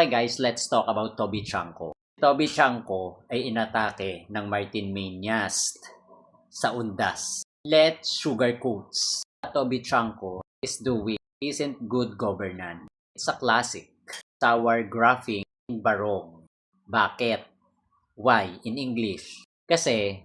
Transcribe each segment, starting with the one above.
Okay guys, let's talk about Toby Chanko. Toby Chanko ay inatake ng Martin Mainias sa Undas. Let's sugarcoats. Toby Chanko is doing isn't good governance. It's a classic. Sour graphing in barong. Bakit? Why? In English. Kasi,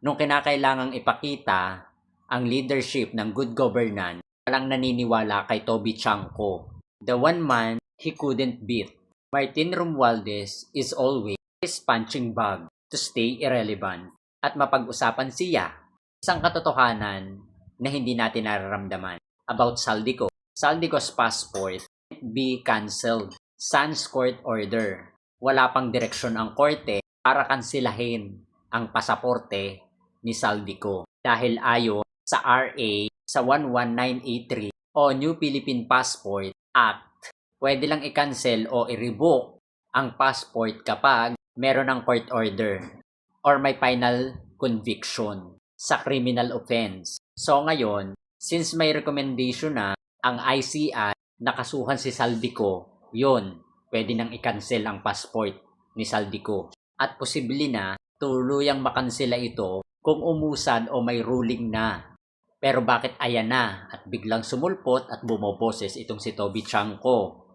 nung kinakailangang ipakita ang leadership ng good governance, walang naniniwala kay Toby Chanko. The one man he couldn't beat. Martin Romualdez is always his punching bag to stay irrelevant at mapag-usapan siya. Isang katotohanan na hindi natin nararamdaman about Saldico. Saldico's passport be cancelled. Sans court order. Wala pang direksyon ang korte para kansilahin ang pasaporte ni Saldico dahil ayon sa RA sa 11983 o New Philippine Passport Act. Pwede lang i-cancel o i-revoke ang passport kapag meron ng court order or may final conviction sa criminal offense. So ngayon, since may recommendation na ang ICI nakasuhan si Saldico, yun, pwede nang i-cancel ang passport ni Saldico. At posible na tuluyang makansela ito kung umusad o may ruling na. Pero bakit ayan na at biglang sumulpot at bumoboses itong si Toby Chanko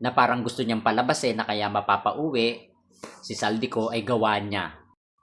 na parang gusto niyang palabasin na kaya mapapauwi si Saldico ay gawa niya.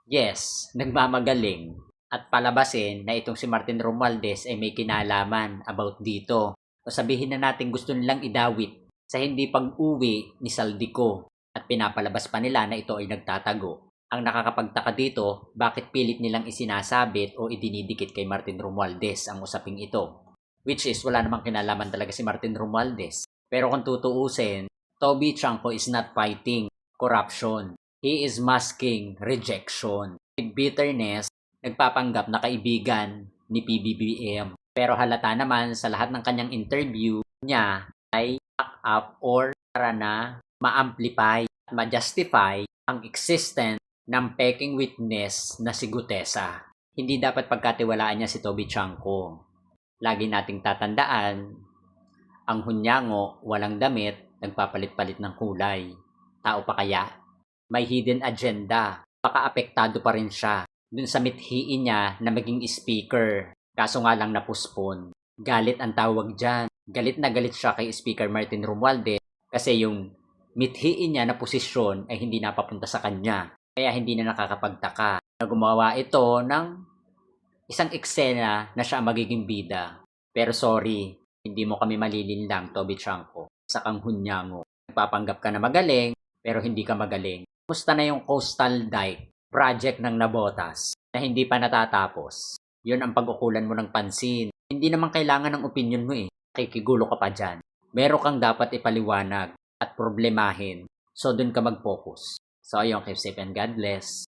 Yes, nagmamagaling at palabasin na itong si Martin Romualdez ay may kinalaman about dito. O sabihin na natin gusto nilang idawit sa hindi pag-uwi ni Saldico at pinapalabas pa nila na ito ay nagtatago. Ang nakakapagtaka dito, bakit pilit nilang isinasabit o idinidikit kay Martin Romualdez ang usaping ito? Which is, wala namang kinalaman talaga si Martin Romualdez. Pero kung tutuusin, Toby Chanko is not fighting corruption. He is masking rejection. With bitterness, nagpapanggap na kaibigan ni PBBM. Pero halata naman sa lahat ng kanyang interview niya ay back up or para na ma-amplify at ma-justify ang existence ng peking witness na si Gutesa. Hindi dapat pagkatiwalaan niya si Toby Chanko. Lagi nating tatandaan, ang hunyango, walang damit, nagpapalit-palit ng kulay. Tao pa kaya? May hidden agenda. Baka apektado pa rin siya dun sa mithiin niya na maging speaker. Kaso nga lang napuspon. Galit ang tawag dyan. Galit na galit siya kay Speaker Martin Romualdez kasi yung mithiin niya na posisyon ay hindi napapunta sa kanya. Kaya hindi na nakakapagtaka na gumawa ito ng isang eksena na siya magiging bida. Pero sorry, hindi mo kami malilinlang, Toby Chanko. Sa kang hunyango. Nagpapanggap ka na magaling, pero hindi ka magaling. Kumusta na yung coastal dike project ng Nabotas na hindi pa natatapos? Yun ang pag-ukulan mo ng pansin. Hindi naman kailangan ng opinion mo eh. Kikigulo ka pa dyan. Meron kang dapat ipaliwanag at problemahin. So, dun ka mag-focus. So, ayun, keep safe and God bless.